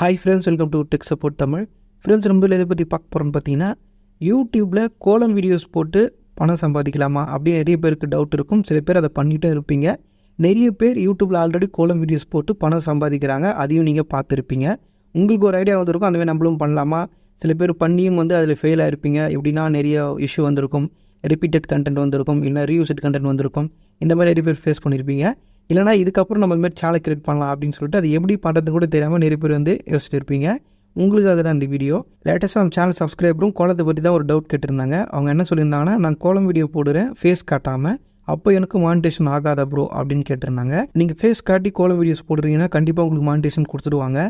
Hi friends welcome to tech support Tamil friends நம்ம இதை பற்றி பார்க்க போகிறோம்னு பார்த்தீங்கன்னா யூடியூப்பில் கோலம் வீடியோஸ் போட்டு பணம் சம்பாதிக்கலாமா? அப்படின்னு நிறைய பேருக்கு டவுட் இருக்கும். சில பேர் அதை பண்ணிகிட்டே இருப்பீங்க. நிறைய பேர் யூடியூப்பில் ஆல்ரெடி கோலம் வீடியோஸ் போட்டு பணம் சம்பாதிக்கிறாங்க. அதையும் நீங்கள் பார்த்துருப்பீங்க. உங்களுக்கு ஒரு ஐடியா வந்திருக்கும். அந்த மாதிரி நம்மளும் பண்ணலாமா? சில பேர் பண்ணியும் வந்து அதில் ஃபெயில் ஆகிருப்பீங்க எப்படின்னா நிறைய இஷ்யூ வந்திருக்கும். ரிப்பீட்டட் கண்டென்ட் வந்திருக்கும். இல்லை ரீயூசட் கண்டென்ட் வந்திருக்கும். இந்த மாதிரி நிறைய பேர் ஃபேஸ் பண்ணியிருப்பீங்க இல்லைனா இதுக்கப்புறம் நம்ம இந்த மாதிரி சேனல் கிரியேட் பண்ணலாம் அப்படின்னு சொல்லிட்டு அது எப்படி பண்ணுறது கூட தெரியாமல் நிறைய பேர் வந்து யோசிச்சுட்டு இருப்பீங்க. உங்களுக்காக தான் இந்த வீடியோ லேட்டஸ்ட்டாக நம்ம சேனல் சப்ஸ்கிரைபரும் கோலத்தை பற்றி தான் ஒரு டவுட் கேட்டிருந்தாங்க. அவங்க என்ன சொல்லியிருந்தாங்கன்னா நான் கோலம் வீடியோ போடுறேன் ஃபேஸ் காட்டாமல் அப்போ எனக்கு மானிட்டேஷன் ஆகாதா ப்ரோ அப்படின்னு கேட்டிருந்தாங்க. நீங்கள் ஃபேஸ் காட்டி கோலம் வீடியோஸ் போடுறீங்கன்னா கண்டிப்பாக உங்களுக்கு மானிட்டேஷன் கொடுத்துடுவாங்க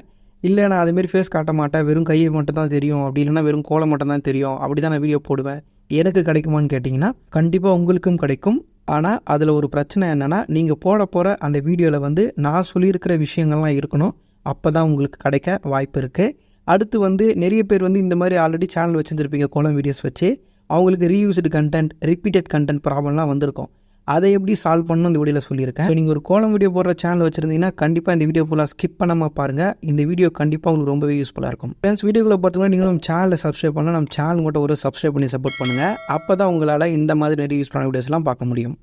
இல்லை நான் அதுமாரி ஃபேஸ் காட்ட மாட்டேன். வெறும் கையை மட்டும் தான் தெரியும். அப்படி இல்லைனா வெறும் கோலம் மட்டும் தான் தெரியும். அப்படி தான் நான் வீடியோ போடுவேன். எனக்கு கிடைக்குமான்னு கேட்டிங்கன்னா கண்டிப்பாக உங்களுக்கும் கிடைக்கும். ஆனால் அதில் ஒரு பிரச்சனை என்னென்னா நீங்கள் போட போகிற அந்த வீடியோவில் வந்து நான் சொல்லியிருக்கிற விஷயங்கள்லாம் இருக்கணும். அப்போ தான் உங்களுக்கு கிடைக்க வாய்ப்பு இருக்குது அடுத்து வந்து நிறைய பேர் வந்து இந்த மாதிரி ஆல்ரெடி சேனல் வச்சுருந்துருப்பீங்க கோலம் வீடியோஸ் வச்சு. அவங்களுக்கு ரீயூஸ்டு கண்டென்ட் ரிப்பீட்டட் கண்டென்ட் ப்ராப்ளம்லாம் வந்திருக்கும். அதை எப்படி சால்வ் பண்ணணும் இந்த வீடியோவில் சொல்லியிருக்கேன். ஸோ நீங்கள் ஒரு கோலம் வீடியோ போடுற சேனல் வச்சுருந்தீங்கன்னா கண்டிப்பாக இந்த வீடியோ ஃபுல்லாக ஸ்கிப் பண்ணாமல் பாருங்கள் இந்த வீடியோ கண்டிப்பாக உங்களுக்கு ரொம்பவே யூஸ்ஃபுல்லாக இருக்கும். ஃப்ரெண்ட்ஸ் வீடியோக்குள்ள பார்த்தீங்கன்னா நீங்கள் நம்ம சேனலை சப்ஸ்கிரைப் பண்ணலாம். நம்ம சேனல் மட்டும் ஒரு சப்ஸ்கிரைப் பண்ணி சப்போர்ட் பண்ணுங்கள் அப்போ தான் உங்களால் இந்த மாதிரி நிறைய யூஸ் பண்ண வீடியோஸ்லாம் பார்க்க முடியும்.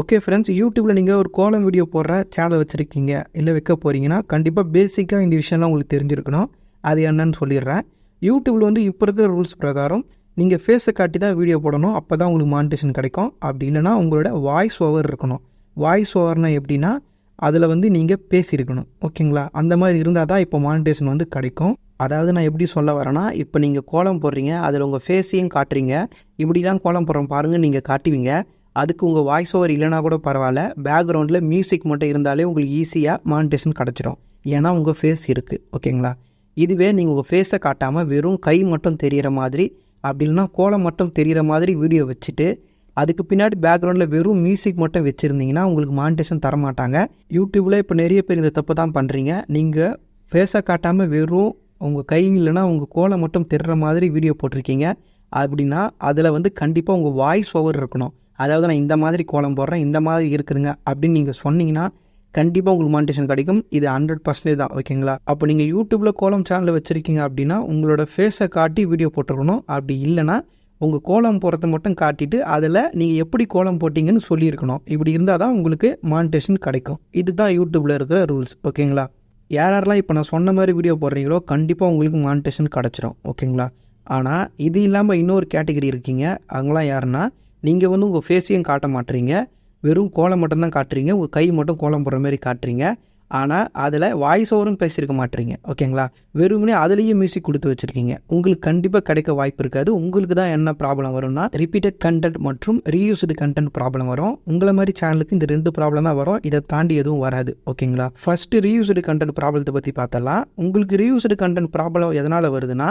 ஓகே ஃப்ரெண்ட்ஸ் யூடியூப்பில் நீங்கள் ஒரு கோலம் வீடியோ போடுற சேனல் வச்சுருக்கீங்க. இல்லை வைக்க போகிறீங்கன்னா கண்டிப்பாக பேசிக்காக இந்த விஷயம்லாம் உங்களுக்கு தெரிஞ்சிருக்கணும். அது என்னன்னு சொல்லிடுறேன். யூடியூப்பில் வந்து இப்போ இருக்கிற ரூல்ஸ் பிரகாரம் நீங்கள் ஃபேஸை காட்டி தான் வீடியோ போடணும். அப்போ தான் உங்களுக்கு மானிட்டேஷன் கிடைக்கும். அப்படி இல்லைனா உங்களோட வாய்ஸ் ஓவர் இருக்கணும். வாய்ஸ் ஓவர்னால் எப்படின்னா அதில் வந்து நீங்கள் பேசியிருக்கணும். ஓகேங்களா? அந்த மாதிரி இருந்தால் தான் இப்போ மானிட்டேஷன் வந்து கிடைக்கும். அதாவது நான் எப்படி சொல்ல வரேன்னா இப்போ நீங்கள் கோலம் போடுறீங்க அதில் உங்கள் ஃபேஸையும் காட்டுறீங்க. இப்படிலாம் கோலம் போடுறோம் பாருங்கள் நீங்கள் காட்டுவீங்க. அதுக்கு உங்கள் வாய்ஸ் ஓவர் இல்லைனா கூட பரவாயில்ல. பேக்ரவுண்டில் மியூசிக் மட்டும் இருந்தாலே உங்களுக்கு ஈஸியாக மானிட்டேஷன் கிடச்சிடும் ஏன்னா உங்கள் ஃபேஸ் இருக்குது ஓகேங்களா? இதுவே நீங்கள் உங்கள் ஃபேஸை காட்டாமல் வெறும் கை மட்டும் தெரிகிற மாதிரி அப்படி கோலம் மட்டும் தெரிகிற மாதிரி வீடியோ வச்சுட்டு அதுக்கு பின்னாடி பேக்ரவுண்டில் வெறும் மியூசிக் மட்டும் வச்சுருந்தீங்கன்னா உங்களுக்கு மானிட்டேஷன் தரமாட்டாங்க. யூடியூப்பில் இப்போ நிறைய பேர் இந்த தப்பு தான் பண்ணுறீங்க நீங்கள் ஃபேஸை காட்டாமல் வெறும் உங்கள் கை இல்லைனா உங்கள் கோலம் மட்டும் தெரிகிற மாதிரி வீடியோ போட்டிருக்கீங்க. அப்படின்னா அதில் வந்து கண்டிப்பாக உங்கள் வாய்ஸ் ஓவர் இருக்கணும். அதாவது நான் இந்த மாதிரி கோலம் போடுறேன் இந்த மாதிரி இருக்குதுங்க அப்படின்னு நீங்கள் சொன்னீங்கன்னா கண்டிப்பாக உங்களுக்கு மானிட்டேஷன் கிடைக்கும். இது ஹண்ட்ரட் பர்சன்டேஜ் தான் ஓகேங்களா அப்போ நீங்கள் யூடியூப்பில் கோலம் சேனலில் வச்சுருக்கீங்க அப்படின்னா உங்களோட ஃபேஸை காட்டி வீடியோ போட்டுருக்கணும். அப்படி இல்லைனா உங்கள் கோலம் போகிறத மட்டும் காட்டிட்டு அதில் நீங்கள் எப்படி கோலம் போட்டிங்கன்னு சொல்லியிருக்கணும். இப்படி இருந்தால் தான் உங்களுக்கு மானிட்டேஷன் கிடைக்கும். இதுதான் யூடியூப்பில் இருக்கிற ரூல்ஸ் ஓகேங்களா யார் யாரெல்லாம் இப்போ நான் சொன்ன மாதிரி வீடியோ போடுறீங்களோ கண்டிப்பாக உங்களுக்கு மானிட்டேஷன் கிடச்சிரும் ஓகேங்களா ஆனால் இது இல்லாமல் இன்னொரு கேட்டகரி இருக்கீங்க. அவங்களாம் யாருன்னா நீங்கள் வந்து உங்கள் ஃபேஸையும் காட்ட மாட்டீங்க. வெறும் கோலம் மட்டும்தான் காட்டுறீங்க. உங்கள் கை மட்டும் கோலம் போடுற மாதிரி காட்டுறீங்க. ஆனால் அதில் வாய்ஸ் ஓவரும் பேசியிருக்க மாட்டீங்க. ஓகேங்களா? வெறுமனே அதுலேயும் மியூசிக் கொடுத்து வச்சுருக்கீங்க. உங்களுக்கு கண்டிப்பாக கிடைக்க வாய்ப்பு இருக்காது. உங்களுக்கு தான் என்ன ப்ராப்ளம் வரும்னா ரிப்பீட்டட் கண்டென்ட் மற்றும் ரீயூஸ்டு கண்டென்ட் ப்ராப்ளம் வரும். உங்களை மாதிரி சேனலுக்கு இந்த ரெண்டு ப்ராப்ளம் தான் வரும். இதை தாண்டி எதுவும் வராது. ஓகேங்களா? ஃபஸ்ட்டு ரீயூஸ்டு கண்டென்ட் ப்ராப்ளத்தை பற்றி பார்த்தலாம் உங்களுக்கு ரீயூஸ்டு கண்டென்ட் ப்ராப்ளம் எதனால் வருதுன்னா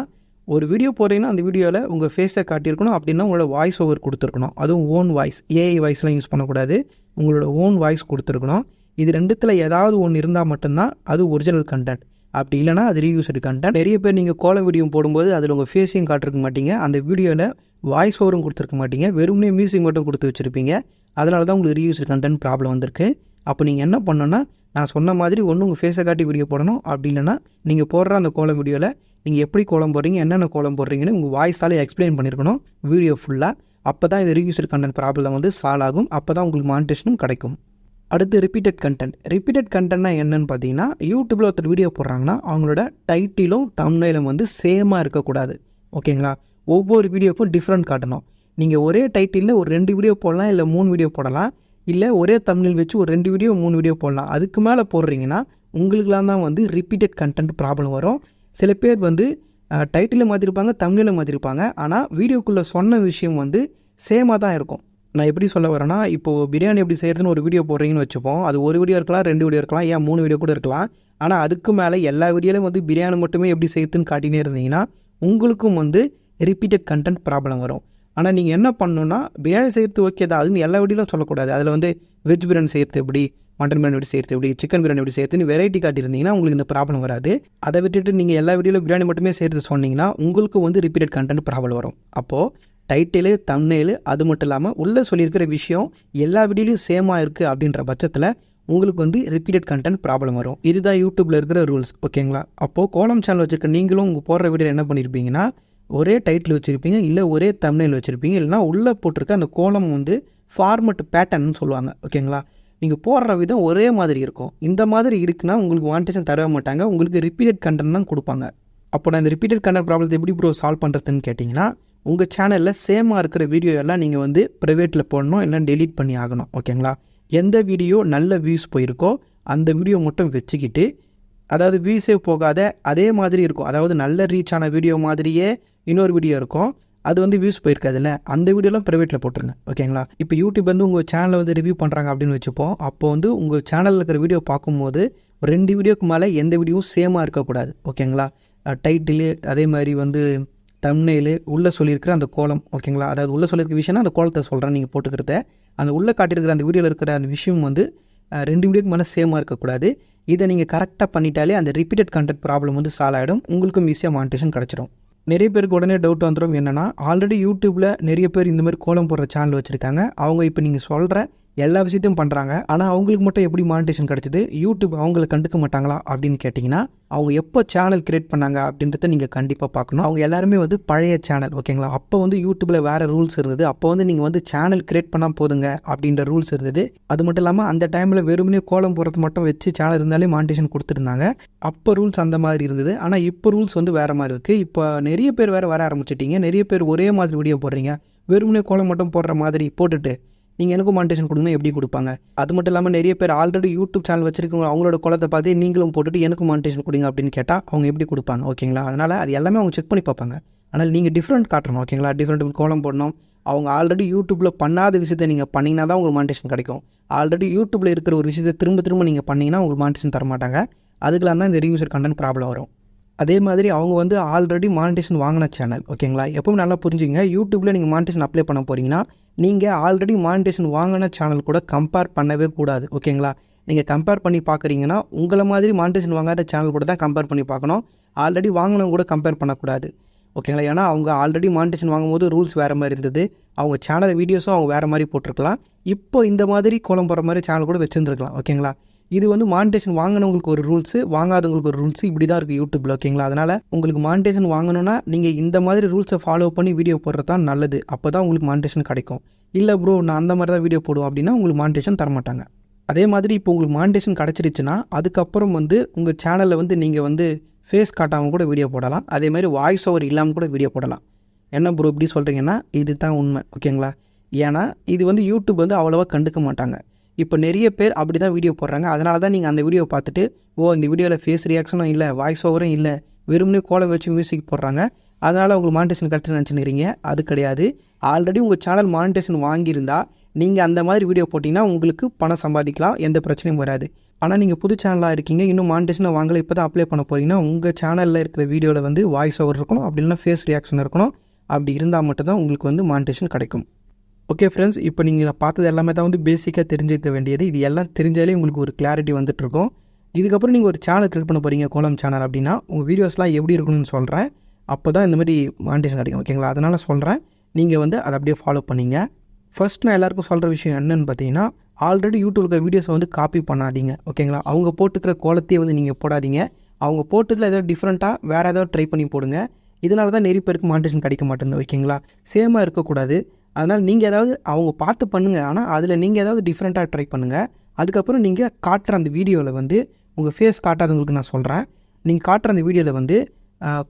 ஒரு வீடியோ போடுறீங்கன்னா அந்த வீடியோவில் உங்கள் ஃபேஸை காட்டியிருக்கணும். அப்படின்னா உங்களோட வாய்ஸ் ஓவர் கொடுத்துருக்கணும். அதுவும் ஓன் வாய்ஸ் ஏஐ வாய்ஸ்லாம் யூஸ் பண்ணக்கூடாது. உங்களோட ஓன் வாய்ஸ் கொடுத்துருக்கணும். இது ரெண்டுத்தில் ஏதாவது ஒன்று இருந்தால் மட்டும்தான் அது ஒரிஜினல் கண்டென்ட் அப்படி இல்லைனா அது ரீயூஸ்டு கண்டென்ட் நிறைய பேர் நீங்கள் கோலம் வீடியோ போடும்போது அதில் உங்கள் ஃபேஸையும் காட்டிருக்க மாட்டீங்க. அந்த வீடியோவில் வாய்ஸ் ஓவரும் கொடுத்துருக்க மாட்டீங்க. வெறுமனே மியூசிக் மட்டும் கொடுத்து வச்சுருப்பீங்க. அதனால தான் உங்களுக்கு ரீயூஸ்டு கண்டென்ட் ப்ராப்ளம் வந்திருக்கு. அப்போ நீங்கள் என்ன பண்ணணும்னா நான் சொன்ன மாதிரி ஒன்று உங்கள் ஃபேஸை காட்டி வீடியோ போடணும். அப்படி இல்லைனா நீங்கள் போடுற அந்த கோலம் வீடியோவில் நீங்கள் எப்படி கோலம் போடுறீங்க என்னென்ன கோலம் போடுறீங்கன்னு உங்கள் வாய்ஸாலே எக்ஸ்பிளைன் பண்ணியிருக்கணும் வீடியோ ஃபுல்லாக அப்போ தான் இந்த ரீயூஸ்டு கண்டென்ட் ப்ராப்ளம் வந்து சால்வ் ஆகும். அப்போ தான் உங்களுக்கு மானிட்டேஷனும் கிடைக்கும். அடுத்து ரிப்பீட்டட் கண்டென்ட் ரிப்பீட்டட் கண்டென்ட்னா என்னென்னு பார்த்தீங்கன்னா யூடியூப்பில் ஒருத்தர் வீடியோ போடுறாங்கன்னா அவங்களோட டைட்டிலும் தமிழிலும் வந்து சேமாக இருக்கக்கூடாது. ஓகேங்களா? ஒவ்வொரு வீடியோக்கும் டிஃப்ரெண்ட் காட்டணும். நீங்கள் ஒரே டைட்டிலில் ஒரு ரெண்டு வீடியோ போடலாம் இல்லை மூணு வீடியோ போடலாம். இல்லை ஒரே தமிழில் வச்சு ஒரு ரெண்டு வீடியோ மூணு வீடியோ போடலாம். அதுக்கு மேலே போடுறீங்கன்னா உங்களுக்குலாம் தான் வந்து ரிப்பீட்டட் கண்டென்ட் ப்ராப்ளம் வரும். சில பேர் வந்து டைட்டிலை மாற்றிருப்பாங்க தமிழில் மாற்றிருப்பாங்க ஆனால் வீடியோக்குள்ளே சொன்ன விஷயம் வந்து சேமாக தான் இருக்கும். நான் எப்படி சொல்ல வரேன்னா இப்போது பிரியாணி எப்படி செய்கிறதுன்னு ஒரு வீடியோ போடுறீங்கன்னு வச்சுப்போம். அது ஒரு வீடியோ இருக்கலாம் ரெண்டு வீடியோ இருக்கலாம் ஏன் மூணு வீடியோ கூட இருக்கலாம். ஆனால் அதுக்கு மேலே எல்லா வீடியோலையும் வந்து பிரியாணி மட்டுமே எப்படி செய்யுதுன்னு காட்டினே இருந்தீங்கன்னா உங்களுக்கும் வந்து ரிப்பீட்டட் கண்டென்ட் ப்ராப்ளம் வரும். ஆனால் நீங்கள் என்ன பண்ணணுன்னா பிரியாணி செய்கிறது ஓகே தான். அதுன்னு எல்லா வீடியோலும் சொல்லக்கூடாது. அதில் வந்து வெஜ் பிரியாணி செய்கிறது எப்படி? மட்டன் பிரியாணி எப்படி சேர்த்து எப்படி சிக்கன் பிரியாணி எப்படி சேர்த்துன்னு வெரைட்டி காட்டியிருந்தீங்கன்னா உங்களுக்கு இந்த ப்ராப்ளம் வராது. அதை விட்டுட்டு நீங்கள் எல்லா வீடியோவில் பிரியாணி மட்டுமே சேர்த்து சொன்னீங்கன்னா உங்களுக்கு வந்து ரிப்பீட்டட் கண்டென்ட் ப்ராப்ளம் வரும். அப்போது டைட்டிலு தம்னேலு அது மட்டும் இல்லாமல் உள்ளே சொல்லியிருக்கிற விஷயம் எல்லா வீடியோலையும் சேமாக இருக்குது அப்படின்ற பட்சத்தில் உங்களுக்கு வந்து ரிப்பீட்டட் கண்டென்ட் ப்ராப்ளம் வரும். இதுதான் யூடியூப்பில் இருக்கிற ரூல்ஸ் ஓகேங்களா அப்போது கோலம் சேனல் வச்சுருக்க நீங்களும் உங்கள் போடுற வீடியோ என்ன பண்ணியிருப்பீங்கன்னா ஒரே டைட்டில் வச்சுருப்பீங்க இல்லை ஒரே தமிழில் வச்சுருப்பீங்க இல்லைனா உள்ளே போட்டிருக்க அந்த கோலம் வந்து ஃபார்மட் பேட்டர்ன்னு சொல்லுவாங்க ஓகேங்களா நீங்கள் போடுற விதம் ஒரே மாதிரி இருக்கும். இந்த மாதிரி இருக்குன்னா உங்களுக்கு வாண்டேஷன் தரவே மாட்டாங்க. உங்களுக்கு ரிப்பீட்டட் கண்டென்ட் தான் கொடுப்பாங்க. அப்போ நான் இந்த ரிப்பீட்டட் கண்டென்ட் ப்ராப்ளத்தை எப்படி ப்ரோ சால்வ் பண்ணுறதுன்னு கேட்டிங்கன்னா உங்கள் சேனலில் சேமாக இருக்கிற வீடியோ எல்லாம் நீங்கள் வந்து ப்ரைவேட்டில் போடணும் இல்லை டெலீட் பண்ணி ஆகணும். ஓகேங்களா எந்த வீடியோ நல்ல வியூஸ் போயிருக்கோ அந்த வீடியோ மட்டும் வச்சுக்கிட்டு அதாவது வியூஸே போகாத அதே மாதிரி இருக்கும். அதாவது நல்ல ரீச் ஆன வீடியோ மாதிரியே இன்னொரு வீடியோ இருக்கும். அது வந்து வியூஸ் போயிருக்காதுல்ல? அந்த வீடியோலாம் ப்ரைவேட்டில் போட்டுருங்க ஓகேங்களா? இப்போ யூடியூப் வந்து உங்கள் சேனலை வந்து ரிவ்யூ பண்ணுறாங்க அப்படின்னு வச்சுப்போம். அப்போ வந்து உங்கள் சேனலில் இருக்கிற வீடியோ பார்க்கும்போது ரெண்டு வீடியோக்கு மேலே எந்த வீடியோவும் சேமாக இருக்கக்கூடாது ஓகேங்களா? டைட்டிலு அதே மாதிரி வந்து தம்னெயிலு உள்ளே சொல்லியிருக்கிற அந்த கோலம் ஓகேங்களா? அதாவது உள்ளே சொல்லியிருக்க விஷயம்னா அந்த கோலத்தை சொல்கிறேன் நீங்கள் போட்டுக்கிறத. அந்த உள்ளே காட்டியிருக்கிற அந்த வீடியோவில் இருக்கிற அந்த விஷயம் வந்து ரெண்டு வீடியோக்கு மேலே சேமாக இருக்கக்கூடாது. இதை நீங்கள் கரெக்டாக பண்ணிட்டாலே அந்த ரிப்பீட்டட் கண்டென்ட் ப்ராப்ளம் வந்து சால்வ் ஆகிடும் உங்களுக்கும் ஈஸியாக மானிட்டேஷன் கிடச்சிடும். நிறைய பேருக்கு உடனே டவுட் வந்துடும் என்னென்னா ஆல்ரெடி யூடியூப்பில் நிறைய பேர் இந்த மாதிரி கோலம் போடுற சேனல் வச்சுருக்காங்க. அவங்க இப்போ நீங்கள் சொல்கிற எல்லா விஷயத்தையும் பண்ணுறாங்க ஆனால் அவங்களுக்கு மட்டும் எப்படி மானிட்டேஷன் கிடச்சிது? யூடியூப் அவங்கள கண்டுக்க மாட்டாங்களா அப்படின்னு கேட்டிங்கன்னா அவங்க எப்போ சேனல் கிரியேட் பண்ணாங்க அப்படின்றத நீங்கள் கண்டிப்பாக பார்க்கணும். அவங்க எல்லாருமே வந்து பழைய சேனல் ஓகேங்களா? அப்போ வந்து யூடியூப்பில் வேறு ரூல்ஸ் இருந்தது. அப்போ வந்து நீங்கள் வந்து சேனல் கிரியேட் பண்ணால் போதுங்க அப்படின்ற ரூல்ஸ் இருந்தது. அது மட்டும் இல்லாமல் அந்த டைமில் வெறுமனே கோலம் போடுறது மட்டும் வச்சு சேனல் இருந்தாலே மானிட்டேஷன் கொடுத்துருந்தாங்க. அப்போ ரூல்ஸ் அந்த மாதிரி இருந்தது. ஆனால் இப்போ ரூல்ஸ் வந்து வேறு மாதிரி இருக்குது இப்போ நிறைய பேர் வேறு வர ஆரம்பிச்சிட்டிங்க. நிறைய பேர் ஒரே மாதிரி வீடியோ போடுறீங்க. வெறுமனே கோலம் மட்டும் போடுற மாதிரி போட்டுட்டு நீங்கள் எனக்கும் மானிட்டேஷன் கொடுங்க எப்படி கொடுப்பாங்க. அது மட்டும் இல்லாமல் நிறைய பேர் ஆல்ரெடி யூடியூப் சேனல் வச்சிருக்கவங்க அவங்களோட குளத்தை பார்த்து நீங்களும் போட்டுட்டு எனக்கும் மானிட்டேஷன் கொடுங்க அப்படின்னு கேட்டால் அவங்க எப்படி கொடுப்பாங்க ஓகேங்களா? அதனால் அது எல்லாமே அவங்க செக் பண்ணி பார்ப்பாங்க. ஆனால் நீங்கள் டிஃப்ரெண்ட் காட்டணும் ஓகேங்களா? டிஃப்ரெண்ட் கோலம் போடணும். அவங்க ஆல்ரெடி யூடியூப்பில் பண்ணாத விஷயத்தை நீங்கள் பண்ணிங்கன்னா தான் உங்களுக்கு மானிட்டேஷன் கிடைக்கும். ஆல்ரெடி யூடியூப்பில் இருக்கிற ஒரு விஷயத்தை திரும்ப திரும்ப நீங்கள் பண்ணிங்கன்னா உங்களுக்கு மானிட்டேஷன் தர மாட்டாங்க அதுக்கெல்லாம் தான் இந்த ரிவ்யூசர் கண்டென்ட் ப்ராப்ளம் வரும். அதே மாதிரி அவங்க வந்து ஆல்ரெடி மானிட்டேஷன் வாங்கின சேனல் ஓகேங்களா எப்பவும் நல்லா புரிஞ்சுங்க யூடியூப்பில் நீங்கள் மானிட்டேஷன் அப்ளை பண்ண போகிறீங்கன்னா நீங்கள் ஆல்ரெடி மானிட்டேஷன் வாங்கின சேனல் கூட கம்பேர் பண்ணவே கூடாது ஓகேங்களா நீங்கள் கம்பேர் பண்ணி பார்க்குறீங்கன்னா உங்களை மாதிரி மானிட்டேஷன் வாங்காத சேனல் கூட தான் கம்பேர் பண்ணி பார்க்கணும். ஆல்ரெடி வாங்கினவங்க கூட கம்பேர் பண்ணக்கூடாது ஓகேங்களா ஏன்னா அவங்க ஆல்ரெடி மானிட்டேஷன் வாங்கும்போது ரூல்ஸ் வேறு மாதிரி இருந்தது. அவங்க சேனல் வீடியோஸும் அவங்க வேறு மாதிரி போட்டிருக்கலாம். இப்போ இந்த மாதிரி கோலம் போகிற மாதிரி சேனல் கூட வச்சுருந்துருக்கலாம் ஓகேங்களா இது வந்து மானிட்டேஷன் வாங்கினவங்களுக்கு ஒரு ரூல்ஸு வாங்காதவங்களுக்கு ஒரு ரூல்ஸ் இப்படி தான் இருக்குது யூடியூப்பில் ஓகேங்களா அதனால் உங்களுக்கு மானிட்டேஷன் வாங்கணும்னா நீங்கள் இந்த மாதிரி ரூல்ஸை ஃபாலோ பண்ணி வீடியோ போடுறது தான் நல்லது. அப்போ தான் உங்களுக்கு மானிட்டேஷன் கிடைக்கும். இல்லை ப்ரோ நான் அந்த மாதிரி தான் வீடியோ போடுவோம் அப்படின்னா உங்களுக்கு மானிட்டேஷன் தரமாட்டாங்க. அதே மாதிரி இப்போ உங்களுக்கு மானிட்டேஷன் கிடச்சிருச்சுன்னா அதுக்கப்புறம் வந்து உங்கள் சேனலில் வந்து நீங்கள் வந்து ஃபேஸ் காட்டாமல் கூட வீடியோ போடலாம். அதே மாதிரி வாய்ஸ் ஓவர் இல்லாமல் கூட வீடியோ போடலாம். என்ன ப்ரோ இப்படி சொல்கிறீங்கன்னா இது தான் உண்மை ஓகேங்களா ஏன்னா இது வந்து யூடியூப் வந்து அவ்வளோவா கண்டுக்க மாட்டாங்க. இப்போ நிறைய பேர் அப்படி தான் வீடியோ போடுறாங்க. அதனால தான் நீங்கள் அந்த வீடியோ பார்த்துட்டு ஓ இந்த வீடியோவில் ஃபேஸ் ரியாக்ஷனும் இல்லை வாய்ஸ் ஓவரும் இல்லை வெறும்னே கோலம் வச்சு மியூசிக் போடுறாங்க. அதனால் உங்களுக்கு மானிட்டேஷன் கரெக்டாக நினச்சினுக்கிறீங்க அது கிடையாது. ஆல்ரெடி உங்கள் சேனல் மானிட்டேஷன் வாங்கியிருந்தால் நீங்கள் அந்த மாதிரி வீடியோ போட்டிங்கன்னா உங்களுக்கு பணம் சம்பாதிக்கலாம். எந்த பிரச்சனையும் வராது. ஆனால் நீங்கள் புது சேனலாக இருக்கீங்க இன்னும் மானிட்டேஷனை வாங்கலை இப்போ தான் அப்ளை பண்ண போகிறீங்கன்னா உங்கள் சேனலில் இருக்கிற வீடியோவில் வந்து வாய்ஸ் ஓவர் இருக்கணும். அப்படி இல்லைன்னா ஃபேஸ் ரியாக்ஷன் இருக்கணும். அப்படி இருந்தால் மட்டும்தான் உங்களுக்கு வந்து மானிட்டேஷன் கிடைக்கும். ஓகே ஃப்ரெண்ட்ஸ் இப்போ நீங்கள் பார்த்தது எல்லாமே தான் வந்து பேசிக்காக தெரிஞ்சுக்க வேண்டியது. இது எல்லாம் தெரிஞ்சாலே உங்களுக்கு ஒரு கிளாரிட்டி வந்துட்டுருக்கும். இதுக்கப்புறம் நீங்கள் ஒரு சேனல் க்ரியேட் பண்ண போகிறீங்க கோலம் சேனல் அப்படின்னா உங்கள் வீடியோஸ்லாம் எப்படி இருக்கணும்னு சொல்கிறேன் அப்போ தான் இந்த மாதிரி மானிட்டேஷன் கிடைக்கும் ஓகேங்களா அதனால் சொல்கிறேன் நீங்கள் வந்து அதை அப்படியே ஃபாலோ பண்ணிங்க. ஃபர்ஸ்ட் நான் எல்லாருக்கும் சொல்கிற விஷயம் என்னென்னு பார்த்தீங்கன்னா ஆல்ரெடி யூடியூப்ல இருக்கிற வீடியோஸை வந்து காப்பி பண்ணாதீங்க ஓகேங்களா அவங்க போட்டுக்கிற கோலத்தையே வந்து நீங்கள் போடாதீங்க. அவங்க போட்டதில் ஏதோ டிஃப்ரெண்ட்டாக வேறு ஏதாவது ட்ரை பண்ணி போடுங்க. இதனால தான் நிறைய பேருக்கு மானிட்டேஷன் கிடைக்க மாட்டேங்குது ஓகேங்களா சேமாக இருக்கக்கூடாது. அதனால் நீங்கள் ஏதாவது அவங்க பார்த்து பண்ணுங்கள் ஆனால் அதில் நீங்கள் ஏதாவது டிஃப்ரெண்ட்டாக ட்ரை பண்ணுங்கள் அதுக்கப்புறம் நீங்கள் காட்டுற அந்த வீடியோவில் வந்து உங்கள் ஃபேஸ் காட்டாதவங்களுக்கு நான் சொல்கிறேன் நீங்கள் காட்டுற அந்த வீடியோவில் வந்து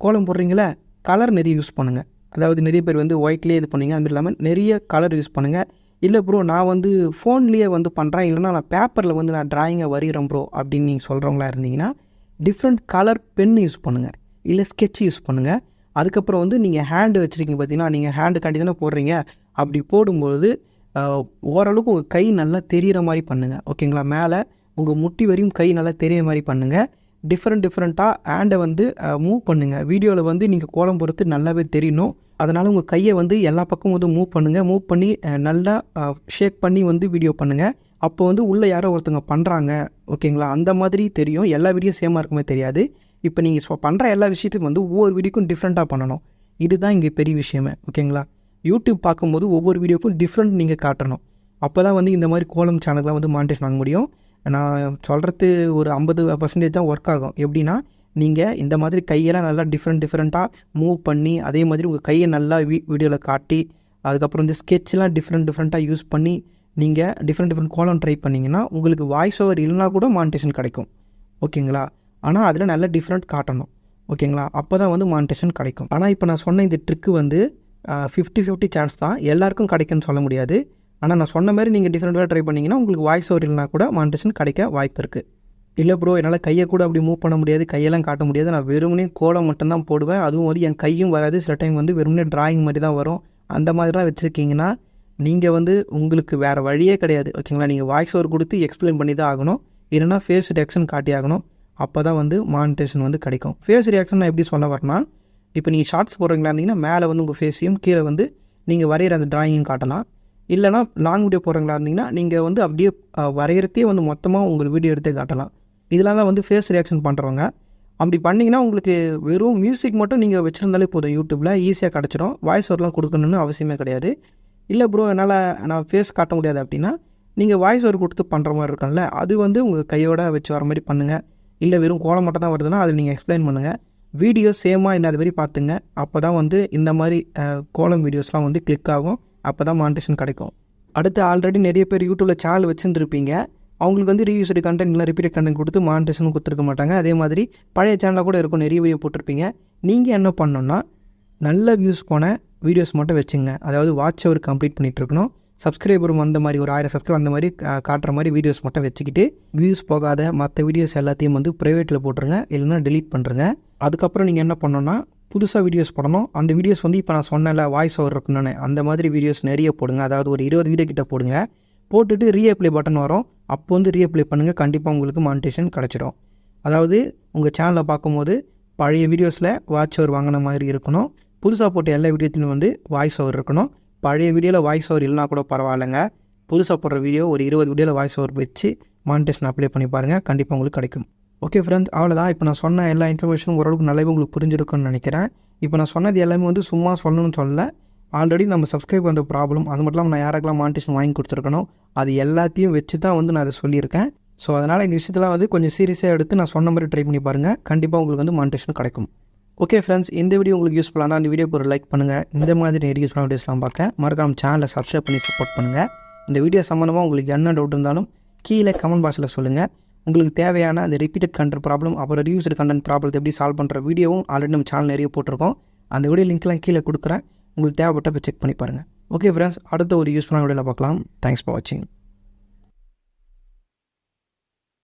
கோலம் போடுறீங்களே கலர் நிறைய யூஸ் பண்ணுங்கள் அதாவது நிறைய பேர் வந்து ஒயிட்லேயே இது பண்ணுங்க அது இல்லாமல் நிறைய கலர் யூஸ் பண்ணுங்கள் இல்லை ப்ரோ நான் வந்து ஃபோன்லேயே வந்து பண்ணுறேன் இல்லைனா நான் பேப்பரில் வந்து நான் ட்ராயிங்கை வரைகிறேன் ப்ரோ அப்படின்னு நீங்கள் சொல்கிறவங்களா இருந்தீங்கன்னா டிஃப்ரெண்ட் கலர் பென் யூஸ் பண்ணுங்கள் இல்லை ஸ்கெட்ச் யூஸ் பண்ணுங்கள் அதுக்கப்புறம் வந்து நீங்கள் ஹேண்டு வச்சுருக்கீங்க பார்த்தீங்கன்னா நீங்கள் ஹேண்டு காட்டி தானே போடுறீங்க. அப்படி போடும்பொழுது ஓரளவுக்கு உங்கள் கை நல்லா தெரிகிற மாதிரி பண்ணுங்கள் ஓகேங்களா? மேலே உங்கள் முட்டி வரையும் கை நல்லா தெரியிற மாதிரி பண்ணுங்கள் டிஃப்ரெண்ட் டிஃப்ரெண்ட்டாக ஹேண்டை வந்து மூவ் பண்ணுங்கள் வீடியோவில் வந்து நீங்கள் கோலம் பொறுத்து நல்லாவே தெரியணும். அதனால் உங்கள் கையை வந்து எல்லா பக்கமும் வந்து மூவ் பண்ணுங்கள் மூவ் பண்ணி நல்லா ஷேக் பண்ணி வந்து வீடியோ பண்ணுங்கள் அப்போ வந்து உள்ளே யாரோ ஒருத்தவங்க பண்ணுறாங்க ஓகேங்களா? அந்த மாதிரி தெரியும். எல்லா வீடியோ சேமாக இருக்குமே தெரியாது. இப்போ நீங்கள் பண்ணுற எல்லா விஷயத்தையும் வந்து ஒவ்வொரு வீடியோக்கும் டிஃப்ரெண்ட்டாக பண்ணணும். இதுதான் இங்கே பெரிய விஷயமே. ஓகேங்களா? யூடியூப் பார்க்கும்போது ஒவ்வொரு வீடியோக்கும் டிஃப்ரெண்ட் நீங்கள் காட்டணும். அப்போ தான் வந்து இந்த மாதிரி கோலம் சேனல்லாம் வந்து மானிட்டேஷன் வாங்க முடியும். நான் சொல்கிறது ஒரு ஐம்பது பர்சன்டேஜ் தான் ஒர்க் ஆகும். எப்படின்னா நீங்கள் இந்த மாதிரி கையெல்லாம் நல்லா டிஃப்ரெண்ட் டிஃப்ரெண்ட்டாக மூவ் பண்ணி அதே மாதிரி உங்கள் கையை நல்லா வீ வீடியோவில் காட்டி அதுக்கப்புறம் இந்த ஸ்கெட்ச்லாம் டிஃப்ரெண்ட் டிஃப்ரெண்ட்டாக யூஸ் பண்ணி நீங்கள் டிஃப்ரெண்ட் டிஃப்ரெண்ட் கோலம் ட்ரை பண்ணிங்கன்னா உங்களுக்கு வாய்ஸ் ஓவர் இல்லைனா கூட மானிட்டேஷன் கிடைக்கும். ஓகேங்களா? ஆனால் அதில் நல்ல டிஃப்ரெண்ட் காட்டணும். ஓகேங்களா? அப்போ தான் வந்து மானிட்டேஷன் கிடைக்கும். ஆனால் இப்போ நான் சொன்ன இந்த ட்ரிக்கு வந்து ஃபிஃப்டி ஃபிஃப்டி சான்ஸ் தான். எல்லாருக்கும் கிடைக்குன்னு சொல்ல முடியாது. ஆனால் நான் சொன்ன மாதிரி நீங்கள் டிஃப்ரெண்ட்டாக ட்ரை பண்ணிங்கன்னா உங்களுக்கு வாய்ஸ் ஓவர் இல்லைனா கூட மானிட்டேஷன் கிடைக்க வாய்ப்பு இருக்குது இல்லை ப்ரோ என்னால் கையை கூட அப்படி மூவ் பண்ண முடியாது கையெல்லாம் காட்ட முடியாது. நான் வெறுமனே கோலம் மட்டும்தான் போடுவேன். அதுவும் வந்து என் கையும் வராது. சில டைம் வந்து வெறுமனே டிராயிங் மாதிரி தான் வரும். அந்த மாதிரிலாம் வச்சுருக்கீங்கன்னா நீங்கள் வந்து உங்களுக்கு வேறு வழியே கிடையாது. ஓகேங்களா நீங்கள் வாய்ஸ் ஓவர் கொடுத்து எக்ஸ்பிளைன் பண்ணி தான் ஆகணும். இல்லைனா ஃபேஸ் ரியாக்ஷன் காட்டி ஆகணும். அப்போ தான் வந்து மானிட்டேஷன் வந்து கிடைக்கும். ஃபேஸ் ரியாக்ஷன் நான் எப்படி சொல்ல வரேன்னா இப்போ நீங்கள் ஷார்ட்ஸ் போடுறீங்களா இருந்தீங்கன்னா மேலே வந்து உங்கள் ஃபேஸையும் கீழே வந்து நீங்கள் வரைகிற அந்த ட்ராயிங்கும் காட்டலாம். இல்லைனா லாங் வீடியோ போடுறீங்களா இருந்தீங்கன்னா நீங்கள் வந்து அப்படியே வரைகிறதே வந்து மொத்தமாக உங்கள் வீடியோ எடுத்தே காட்டலாம். இதெல்லாம் தான் வந்து ஃபேஸ் ரியாக்ஷன் பண்ணுறவங்க அப்படி பண்ணிங்கன்னா உங்களுக்கு வெறும் மியூசிக் மட்டும் நீங்கள் வச்சுருந்தாலே போதும். யூடியூப்பில் ஈஸியாக கிடச்சிடும். வாய்ஸ் ஓவர்லாம் கொடுக்கணும்னு அவசியமே கிடையாது. இல்லை ப்ரோ என்னால் நான் ஃபேஸ் காட்ட முடியாது அப்படின்னா நீங்கள் வாய்ஸ் ஓவர் கொடுத்து பண்ணுற மாதிரி இருக்கும்ல அது வந்து உங்கள் கையோட வச்சு வர மாதிரி பண்ணுங்கள் இல்லை வெறும் கோலம் மட்டும் தான் வருதுன்னா அதை நீங்கள் எக்ஸ்பிளைன் பண்ணுங்கள் வீடியோ சேமாக இல்லாத மாதிரி பார்த்துங்க. அப்போ தான் வந்து இந்த மாதிரி கோலம் வீடியோஸ்லாம் வந்து கிளிக் ஆகும். அப்போ தான் மானிட்டேஷன் கிடைக்கும். அடுத்து ஆல்ரெடி நிறைய பேர் யூடியூப்பில் சேனல் வச்சுருந்துருப்பீங்க. அவங்களுக்கு வந்து ரீயூஸ்டு கண்டென்ட் இல்லை ரிப்பீட் கண்டென்ட் கொடுத்து மானிட்டேஷன் கொடுத்துருக்க மாட்டாங்க. அதே மாதிரி பழைய சேனலாக கூட இருக்கும் நிறைய வீடியோ போட்டிருப்பீங்க. நீங்கள் என்ன பண்ணணும்னா நல்ல வியூஸ் போன வீடியோஸ் மட்டும் வச்சுங்க. அதாவது வாட்ச் அவர் கம்ப்ளீட் பண்ணிகிட்டு இருக்கணும். சப்ஸ்கிரைபரும் அந்த மாதிரி ஒரு ஆயிரம் சப்ஸ்கிரைப் அந்த மாதிரி காட்டுற மாதிரி வீடியோஸ் மட்டும் வச்சுக்கிட்டு வியூஸ் போகாத மற்ற வீடியோஸ் எல்லாத்தையும் வந்து ப்ரைவேட்டில் போட்டுருங்க. இல்லைன்னா டெலீட் பண்ணுறங்க அதுக்கப்புறம் நீங்கள் என்ன பண்ணணும்னா புதுசாக வீடியோஸ் போடணும் அந்த வீடியோஸ் வந்து இப்போ நான் சொன்னல வாய்ஸ் ஓவர் இருக்குன்னு. அந்த மாதிரி வீடியோஸ் நிறைய போடுங்க. அதாவது ஒரு இருபது வீடியோ கிட்ட போடுங்க. போட்டுட்டு ரீஅப்ளை பட்டன் வரும். அப்போ வந்து ரீஅப்ளை பண்ணுங்கள் கண்டிப்பாக உங்களுக்கு மானிட்டேஷன் கிடச்சிடும் அதாவது உங்கள் சேனலை பார்க்கும்போது பழைய வீடியோஸில் வாட்ச் ஓவர் வாங்கின மாதிரி இருக்கணும். புதுசாக போட்ட எல்லா வீடியோத்திலும் வந்து வாய்ஸ் ஓவர் இருக்கணும். பழைய வீடியோவில் வாய்ஸ் ஓவர் இல்லைனா கூட பரவாயில்லைங்க. புதுசாக போடுற வீடியோ ஒரு இருபது வீடியோவில் வாய்ஸ் ஓவர் வச்சு மானிட்டேஷன் அப்ளை பண்ணி பாருங்கள் கண்டிப்பாக உங்களுக்கு கிடைக்கும். ஓகே ஃப்ரெண்ட்ஸ் அவ்வளோதான் இப்போ நான் சொன்ன எல்லா இன்ஃபர்மேஷனும் ஓரளவுக்கு நல்லாவே உங்களுக்கு புரிஞ்சிருக்குன்னு நினைக்கிறேன். இப்போ நான் சொன்னது எல்லாமே வந்து சும்மா சொல்லணும்னு சொல்ல ஆல்ரெடி நம்ம சப்ஸ்கிரைப் வந்த ப்ராப்ளம் அது மட்டும் இல்லாமல் நான் யாருக்கெல்லாம் மானிட்டேஷன் வாங்கி கொடுத்துருக்கணும் அது எல்லாத்தையும் வச்சு தான் வந்து நான் அதை சொல்லியிருக்கேன். ஸோ அதனால் இந்த விஷயத்தெலாம் வந்து கொஞ்சம் சீரியஸாக எடுத்து நான் சொன்ன மாதிரி ட்ரை பண்ணி பாருங்கள் கண்டிப்பாக உங்களுக்கு வந்து மானிட்டேஷன் கிடைக்கும். ஓகே ஃப்ரெண்ட்ஸ் இந்த வீடியோ உங்களுக்கு யூஸ்ஃபுல்லாக இருந்தால் அந்த வீடியோக்கு ஒரு லைக் பண்ணுங்கள் இந்த மாதிரி நிறைய யூஸ்ஃபுல்லான வீடியோஸ்லாம் பார்க்க. மறக்காம சேனலை சப்ஸ்கிரைப் பண்ணி சப்போர்ட் பண்ணுங்கள் இந்த வீடியோ சம்மந்தமாக உங்களுக்கு என்ன டவுட் இருந்தாலும் கீழே கமெண்ட் பாக்ஸில் சொல்லுங்கள் உங்களுக்கு தேவையான அந்த ரிப்பீட்டட் கண்டென்ட் ப்ராப்ளம் அப்புறம் ரியூஸ்டு கண்டென்ட் ப்ராப்ளத்தை எப்படி சால்வ் பண்ணுற வீடியோவும் ஆல்ரெடி நம்ம சேனல் நிறைய போட்டிருக்கோம். அந்த வீடியோ லிங்க்லாம் கீழே கொடுக்குறேன். உங்களுக்கு தேவைப்பட்ட போய் செக் பண்ணி பாருங்கள் ஓகே ஃப்ரெண்ட்ஸ் அடுத்த ஒரு யூஸ்ஃபுல்லான வீடியோவில் பார்க்கலாம். தேங்க்ஸ் ஃபார் வாட்சிங்